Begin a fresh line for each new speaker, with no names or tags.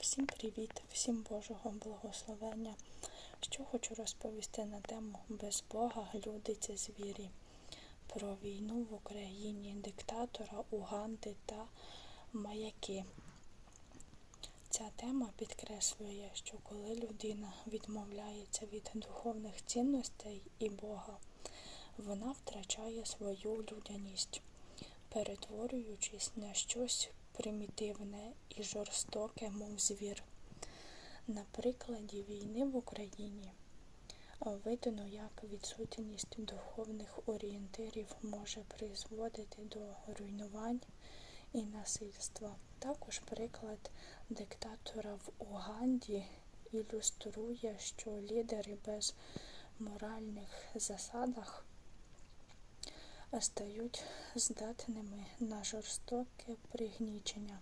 Всім привіт, всім Божого благословення. Що хочу розповісти на тему без Бога люди це звірі. Про війну в Україні, диктатора, Уганди та маяки. Ця тема підкреслює, що коли людина відмовляється від духовних цінностей і Бога, вона втрачає свою людяність, перетворюючись на щось примітивне і жорстоке, мов звір. На прикладі війни в Україні видно, як відсутність духовних орієнтирів може призводити до руйнувань і насильства. Також приклад диктатора в Уганді ілюструє, що лідери без моральних засадах стають здатними на жорстоке пригнічення.